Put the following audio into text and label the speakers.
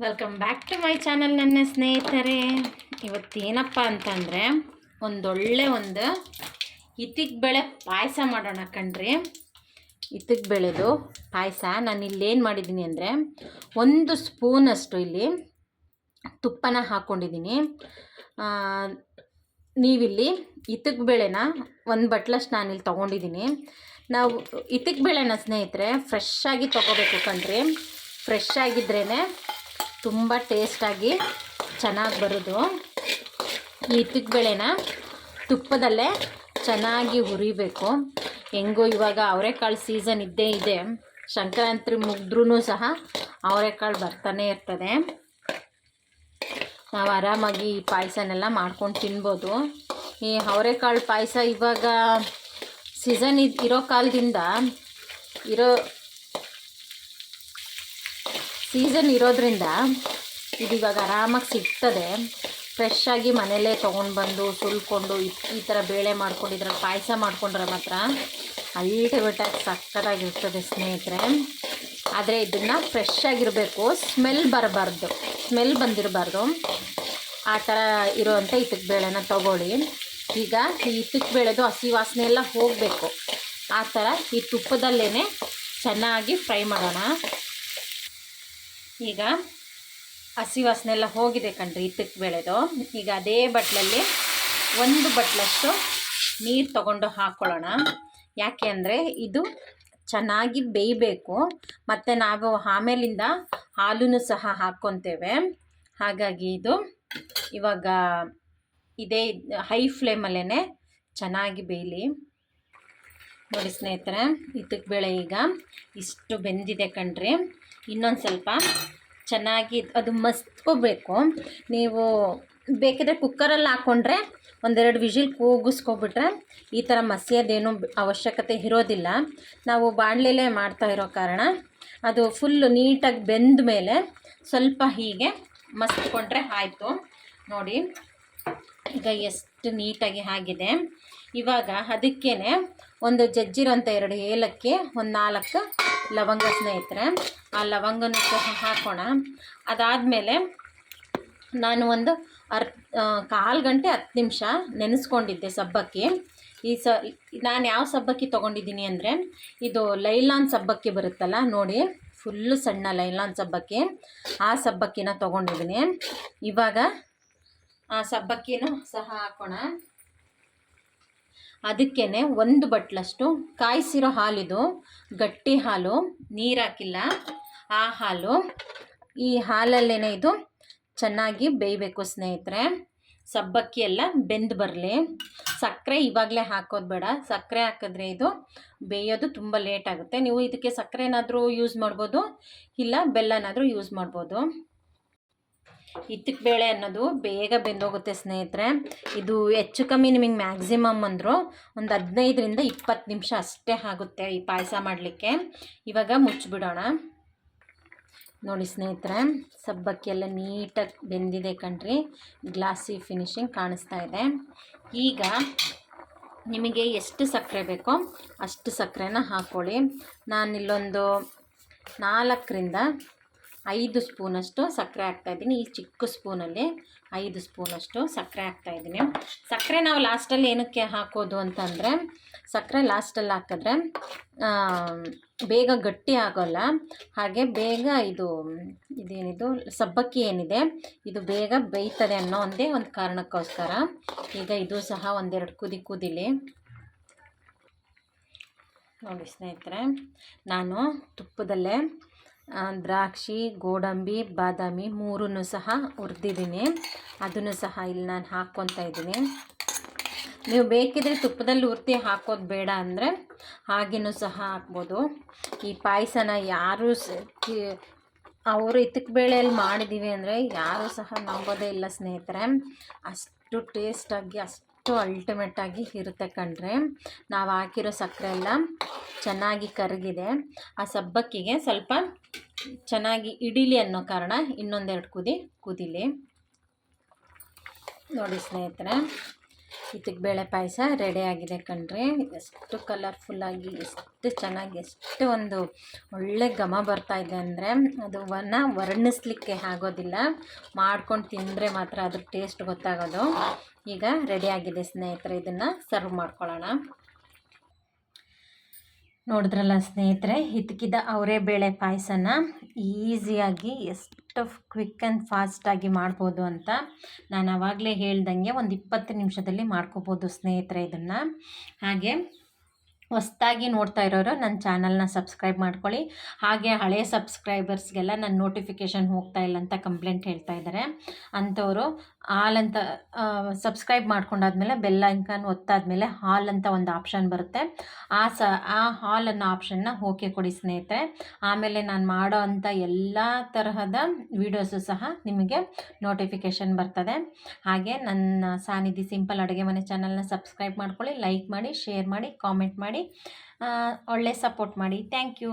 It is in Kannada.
Speaker 1: Welcome back to my channel ನನ್ನ ಸ್ನೇಹಿತರೆ. ಇವತ್ತೇನಪ್ಪ ಅಂತಂದರೆ, ಒಂದೊಳ್ಳೆ ಒಂದು ಇತ್ತಿಗೆ ಬೆಳೆ ಪಾಯಸ ಮಾಡೋಣ ಕಣ್ರಿ. ಇತ್ತಿಗೆ ಬೆಳೆದು ಪಾಯಸ, ನಾನು ಇಲ್ಲೇನು ಮಾಡಿದ್ದೀನಿ ಅಂದರೆ, ಒಂದು ಸ್ಪೂನಷ್ಟು ಇಲ್ಲಿ ತುಪ್ಪನ ಹಾಕ್ಕೊಂಡಿದ್ದೀನಿ ನೀವಿಲ್ಲಿ ಇತ್ತಿಗೆ ಬೆಳೆನ ಒಂದು ಬಟ್ಲಷ್ಟು ನಾನಿಲ್ಲಿ ತೊಗೊಂಡಿದ್ದೀನಿ. ನಾವು ಇತ್ತಿಗೆ ಬೆಳೆನ ಸ್ನೇಹಿತರೆ ಫ್ರೆಶ್ ಆಗಿ ತೊಗೋಬೇಕು ಕಣ್ರಿ. ಫ್ರೆಶ್ ಆಗಿದ್ರೇ ತುಂಬ ಟೇಸ್ಟಾಗಿ ಚೆನ್ನಾಗಿ ಬರೋದು. ಈ ಬೇಳೆನ ತುಪ್ಪದಲ್ಲೇ ಚೆನ್ನಾಗಿ ಹುರಿಬೇಕು. ಹೆಂಗೋ ಇವಾಗ ಅವರೆಕಾಳು ಸೀಸನ್ ಇದ್ದೇ ಇದೆ. ಸಂಕ್ರಾಂತಿ ಮುಗಿದ್ರೂ ಸಹ ಅವರೆಕಾಳು ಬರ್ತಾನೆ ಇರ್ತದೆ. ನಾವು ಆರಾಮಾಗಿ ಈ ಪಾಯಸನೆಲ್ಲ ಮಾಡ್ಕೊಂಡು ತಿನ್ಬೋದು. ಈ ಅವರೆಕಾಳು ಪಾಯಸ ಇವಾಗ ಸೀಸನ್ ಇರೋ ಕಾಲದಿಂದ ಇರೋ ಸೀಸನ್ ಇರೋದ್ರಿಂದ ಇದು ಇವಾಗ ಆರಾಮಾಗಿ ಸಿಗ್ತದೆ. ಫ್ರೆಶ್ ಆಗಿ ಮನೇಲೇ ತೊಗೊಂಡು ಬಂದು ಸುಲ್ಕೊಂಡು, ಈ ಈ ಥರ ಬೇಳೆ ಮಾಡ್ಕೊಂಡು ಇದ್ರಲ್ಲಿ ಪಾಯಸ ಮಾಡ್ಕೊಂಡ್ರೆ ಮಾತ್ರ ಅಲ್ಟಿಮೇಟಾಗಿ ಸಕ್ಕತ್ತಾಗಿರ್ತದೆ ಸ್ನೇಹಿತರೆ. ಆದರೆ ಇದನ್ನು ಫ್ರೆಶ್ ಆಗಿರಬೇಕು ಸ್ಮೆಲ್ ಬರಬಾರ್ದು. ಸ್ಮೆಲ್ ಬಂದಿರಬಾರ್ದು. ಆ ಥರ ಇರೋವಂಥ ಇತ್ತಕ್ಕೆ ಬೇಳೆನ ತಗೊಳ್ಳಿ. ಈಗ ಈ ಇತ್ತಕ್ಕೆ ಬೇಳೆದು ಹಸಿ ವಾಸನೆ ಎಲ್ಲ ಹೋಗಬೇಕು. ಆ ಥರ ಈ ತುಪ್ಪದಲ್ಲೇ ಚೆನ್ನಾಗಿ ಫ್ರೈ ಮಾಡೋಣ. ಈಗ ಹಸಿ ವಾಸನೆ ಎಲ್ಲ ಹೋಗಿದೆ ಕಣ್ರಿ ಇತ್ತಕ್ಕೆ ಬೆಳೆದು. ಈಗ ಅದೇ ಬಟ್ಲಲ್ಲಿ ಒಂದು ಬಟ್ಲಷ್ಟು ನೀರು ತಗೊಂಡು ಹಾಕ್ಕೊಳ್ಳೋಣ ಯಾಕೆ ಅಂದರೆ ಇದು ಚೆನ್ನಾಗಿ ಬೇಯಬೇಕು. ಮತ್ತು ನಾವು ಆಮೇಲಿಂದ ಹಾಲೂ ಸಹ ಹಾಕ್ಕೊತೇವೆ. ಹಾಗಾಗಿ ಇದು ಇವಾಗ ಇದೇ ಹೈ ಫ್ಲೇಮಲ್ಲೇ ಚೆನ್ನಾಗಿ ಬೇಯಲಿ. ನೋಡಿ ಸ್ನೇಹಿತರೆ ಹಿತ್ತಕ್ಕೆ ಬೇಳೆ ಈಗ ಇಷ್ಟು ಬೆಂದಿದೆ ಕಣ್ರಿ. ಇನ್ನೊಂದು ಸ್ವಲ್ಪ ಚೆನ್ನಾಗಿ ಅದು ಮಸ್ತ್ಕೋಬೇಕು ನೀವು ಬೇಕಿದ್ರೆ ಕುಕ್ಕರಲ್ಲಿ ಹಾಕ್ಕೊಂಡ್ರೆ ಒಂದೆರಡು ವಿಜಿಲ್ ಕೂಗಿಸ್ಕೊಬಿಟ್ರೆ ಈ ಥರ ಮಸಿಯೋದೇನು ಅವಶ್ಯಕತೆ ಇರೋದಿಲ್ಲ. ನಾವು ಬಾಣಲೆಲೇ ಮಾಡ್ತಾ ಇರೋ ಕಾರಣ ಅದು ಫುಲ್ಲು ನೀಟಾಗಿ ಬೆಂದ ಮೇಲೆ ಸ್ವಲ್ಪ ಹೀಗೆ ಮಸ್ತ್ಕೊಂಡ್ರೆ ಆಯಿತು. ನೋಡಿ, ಈಗ ಎಷ್ಟು ನೀಟಾಗಿ ಆಗಿದೆ. ಇವಾಗ ಅದಕ್ಕೇ ಒಂದು ಜಜ್ಜಿರೋಂಥ ಎರಡು ಏಲಕ್ಕಿ, ಒಂದು ನಾಲ್ಕು ಲವಂಗ ಸ್ನೇಹಿತರೆ. ಆ ಲವಂಗನ ಸಹ ಹಾಕೋಣ. ಅದಾದಮೇಲೆ ನಾನು ಒಂದು ಅರ್ ಕಾಲು ಗಂಟೆ ಹತ್ತು ನಿಮಿಷ ನೆನೆಸ್ಕೊಂಡಿದ್ದೆ ಸಬ್ಬಕ್ಕಿ. ಈ ಸ, ನಾನು ಯಾವ ಸಬ್ಬಕ್ಕಿ ತೊಗೊಂಡಿದ್ದೀನಿ ಅಂದರೆ, ಇದು ಲೈಲಾನ್ ಸಬ್ಬಕ್ಕಿ ಬರುತ್ತಲ್ಲ ನೋಡಿ, ಫುಲ್ಲು ಸಣ್ಣ ಲೈಲಾನ್ ಸಬ್ಬಕ್ಕಿ. ಆ ಸಬ್ಬಕ್ಕಿನ ತೊಗೊಂಡಿದ್ದೀನಿ. ಇವಾಗ ಆ ಸಬ್ಬಕ್ಕಿನೂ ಸಹ ಹಾಕೋಣ. ಅದಕ್ಕೇ ಒಂದು ಬಟ್ಲಷ್ಟು ಕಾಯಿಸಿರೋ ಹಾಲಿದು ಗಟ್ಟಿ ಹಾಲು, ನೀರು ಹಾಕಿಲ್ಲ. ಆ ಹಾಲು, ಈ ಹಾಲಲ್ಲೇ ಇದು ಚೆನ್ನಾಗಿ ಬೇಯಬೇಕು ಸ್ನೇಹಿತರೆ. ಸಬ್ಬಕ್ಕಿ ಎಲ್ಲ ಬೆಂದು ಬರಲಿ. ಸಕ್ಕರೆ ಇವಾಗಲೇ ಹಾಕೋದು ಬೇಡ. ಸಕ್ಕರೆ ಹಾಕಿದ್ರೆ ಇದು ಬೇಯೋದು ತುಂಬ ಲೇಟ್ ಆಗುತ್ತೆ. ನೀವು ಇದಕ್ಕೆ ಸಕ್ಕರೆನಾದರೂ ಯೂಸ್ ಮಾಡ್ಬೋದು, ಇಲ್ಲ ಬೆಲ್ಲನಾದರೂ ಯೂಸ್ ಮಾಡ್ಬೋದು. ಇತ್ತಕ್ಕೆ ಬೇಳೆ ಅನ್ನೋದು ಬೇಗ ಬೆಂದೋಗುತ್ತೆ ಸ್ನೇಹಿತರೆ. ಇದು ಹೆಚ್ಚು ಕಮ್ಮಿ ನಿಮಗೆ ಮ್ಯಾಕ್ಸಿಮಮ್ ಅಂದರು ಒಂದು ಹದಿನೈದರಿಂದ ಇಪ್ಪತ್ತು ನಿಮಿಷ ಅಷ್ಟೇ ಆಗುತ್ತೆ ಈ ಪಾಯಸ ಮಾಡಲಿಕ್ಕೆ. ಇವಾಗ ಮುಚ್ಚಿಬಿಡೋಣ. ನೋಡಿ ಸ್ನೇಹಿತರೆ ಸಬ್ಬಕ್ಕಿ ಎಲ್ಲ ನೀಟಾಗಿ ಬೆಂದಿದೆ ಕಣ್ರಿ. ಗ್ಲಾಸಿ ಫಿನಿಶಿಂಗ್ ಕಾಣಿಸ್ತಾ ಇದೆ. ಈಗ ನಿಮಗೆ ಎಷ್ಟು ಸಕ್ಕರೆ ಬೇಕೋ ಅಷ್ಟು ಸಕ್ಕರೆನ ಹಾಕ್ಕೊಳ್ಳಿ ನಾನಿಲ್ಲೊಂದು ನಾಲ್ಕರಿಂದ ಐದು ಸ್ಪೂನಷ್ಟು ಸಕ್ಕರೆ ಹಾಕ್ತಾಯಿದ್ದೀನಿ ಈ ಚಿಕ್ಕ ಸ್ಪೂನಲ್ಲಿ ಐದು ಸ್ಪೂನಷ್ಟು ಸಕ್ಕರೆ ಹಾಕ್ತಾಯಿದ್ದೀನಿ ಸಕ್ಕರೆ ನಾವು ಲಾಸ್ಟಲ್ಲಿ ಏನಕ್ಕೆ ಹಾಕೋದು ಅಂತಂದರೆ, ಸಕ್ಕರೆ ಲಾಸ್ಟಲ್ಲಿ ಹಾಕಿದ್ರೆ ಬೇಗ ಗಟ್ಟಿ ಆಗೋಲ್ಲ. ಹಾಗೆ ಬೇಗ ಇದು, ಇದೇನಿದು, ಸಬ್ಬಕ್ಕಿ ಏನಿದೆ, ಇದು ಬೇಗ ಬೇಯ್ತದೆ ಅನ್ನೋ ಒಂದೇ ಒಂದು ಕಾರಣಕ್ಕೋಸ್ಕರ ಈಗ ಇದು ಸಹ ಒಂದೆರಡು ಕುದಿ ಕುದಿಲಿ. ನೋಡಿ ಸ್ನೇಹಿತರೆ, ನಾನು ತುಪ್ಪದಲ್ಲೇ ದ್ರಾಕ್ಷಿ, ಗೋಡಂಬಿ, ಬಾದಾಮಿ ಮೂರನ್ನು ಸಹ ಹುರಿದಿದ್ದೀನಿ ಅದನ್ನು ಸಹ ಇಲ್ಲಿ ನಾನು ಹಾಕ್ಕೊತಾ ಇದ್ದೀನಿ. ನೀವು ಬೇಕಿದ್ರೆ ತುಪ್ಪದಲ್ಲಿ ಹುರ್ತಿ ಹಾಕೋದು ಬೇಡ ಅಂದರೆ ಹಾಗೇನೂ ಸಹ ಹಾಕ್ಬೋದು. ಈ ಪಾಯಸನ ಯಾರು ಅವರು ಇತ್ತಕ್ಕೆ ಬೇಳೆಯಲ್ಲಿ ಮಾಡಿದ್ದೀವಿ ಅಂದರೆ ಯಾರೂ ಸಹ ನಂಬೋದೇ ಇಲ್ಲ ಸ್ನೇಹಿತರೆ. ಅಷ್ಟು ಟೇಸ್ಟಾಗಿ ಅಷ್ಟು ಅಲ್ಟಿಮೇಟಾಗಿ ಇರುತ್ತೆ ಕಣ್ರೆ. ನಾವು ಹಾಕಿರೋ ಸಕ್ಕರೆ ಎಲ್ಲ ಚೆನ್ನಾಗಿ ಕರಗಿದೆ. ಆ ಸಬ್ಬಕ್ಕಿಗೆ ಸ್ವಲ್ಪ ಚೆನ್ನಾಗಿ ಇಡೀಲಿ ಅನ್ನೋ ಕಾರಣ ಇನ್ನೊಂದೆರಡು ಕುದಿ ಕುದಿಲಿ. ನೋಡಿ ಸ್ನೇಹಿತರೆ. ಬೇಳೆ ಪಾಯಸ ರೆಡಿ ಆಗಿದೆ ಕಣ್ರಿ. ಎಷ್ಟು ಕಲರ್ಫುಲ್ಲಾಗಿ ಎಷ್ಟು ಚೆನ್ನಾಗಿ, ಎಷ್ಟು ಒಂದು ಒಳ್ಳೆ ಘಮ ಇದೆ ಅಂದರೆ ಅದು ವರ್ಣಿಸ್ಲಿಕ್ಕೆ ಆಗೋದಿಲ್ಲ. ಮಾಡ್ಕೊಂಡು ತಿಂದರೆ ಮಾತ್ರ ಅದ್ರ ಟೇಸ್ಟ್ ಗೊತ್ತಾಗೋದು. ಈಗ ರೆಡಿ ಆಗಿದೆ ಸ್ನೇಹಿತರೆ, ಇದನ್ನು ಸರ್ವ್ ಮಾಡ್ಕೊಳ್ಳೋಣ. ನೋಡಿದ್ರಲ್ಲ ಸ್ನೇಹಿತರೆ, ಹಿತ್ಕಿದ ಅವರೇ ಬೇಳೆ ಪಾಯಸನ ಈಸಿಯಾಗಿ ಎಷ್ಟು ಕ್ವಿಕ್ ಆ್ಯಂಡ್ ಫಾಸ್ಟಾಗಿ ಮಾಡ್ಬೋದು ಅಂತ ನಾನು ಆವಾಗಲೇ ಹೇಳ್ದಂಗೆ ಒಂದು ಇಪ್ಪತ್ತು ನಿಮಿಷದಲ್ಲಿ ಮಾಡ್ಕೋಬೋದು ಸ್ನೇಹಿತರೆ ಇದನ್ನು. ಹಾಗೆ ಹೊಸ್ದಾಗಿ ನೋಡ್ತಾ ಇರೋರು ನನ್ನ ಚಾನಲ್ನ ಸಬ್ಸ್ಕ್ರೈಬ್ ಮಾಡ್ಕೊಳ್ಳಿ. ಹಾಗೆ ಹಳೆ ಸಬ್ಸ್ಕ್ರೈಬರ್ಸ್ಗೆಲ್ಲ ನನ್ನ ನೋಟಿಫಿಕೇಷನ್ ಹೋಗ್ತಾ ಇಲ್ಲ ಅಂತ ಕಂಪ್ಲೇಂಟ್ ಹೇಳ್ತಾ ಇದ್ದಾರೆ. ಅಂಥವರು ಹಾಲ್ ಅಂತ ಸಬ್ಸ್ಕ್ರೈಬ್ ಮಾಡ್ಕೊಂಡಾದ್ಮೇಲೆ ಬೆಲ್ ಐಕಾನ್ ಒತ್ತಾದ್ಮೇಲೆ ಹಾಲ್ ಅಂತ ಒಂದು ಆಪ್ಷನ್ ಬರುತ್ತೆ. ಆ ಸ, ಆ ಹಾಲ್ ಅನ್ನೋ ಆಪ್ಷನ್ನ ಓಕೆ ಕೊಡಿ ಸ್ನೇಹಿತರೆ. ಆಮೇಲೆ ನಾನು ಮಾಡೋ ಅಂಥ ಎಲ್ಲ ತರಹದ ವೀಡಿಯೋಸು ಸಹ ನಿಮಗೆ ನೋಟಿಫಿಕೇಷನ್ ಬರ್ತದೆ. ಹಾಗೆ ನನ್ನ ಸಾನಿಧಿ ಸಿಂಪಲ್ ಅಡುಗೆ ಮನೆ ಚಾನಲ್ನ ಸಬ್ಸ್ಕ್ರೈಬ್ ಮಾಡ್ಕೊಳ್ಳಿ, ಲೈಕ್ ಮಾಡಿ, ಶೇರ್ ಮಾಡಿ, ಕಾಮೆಂಟ್ ಒಳ್ಳೆ ಸಪೋರ್ಟ್ ಮಾಡಿ. Thank you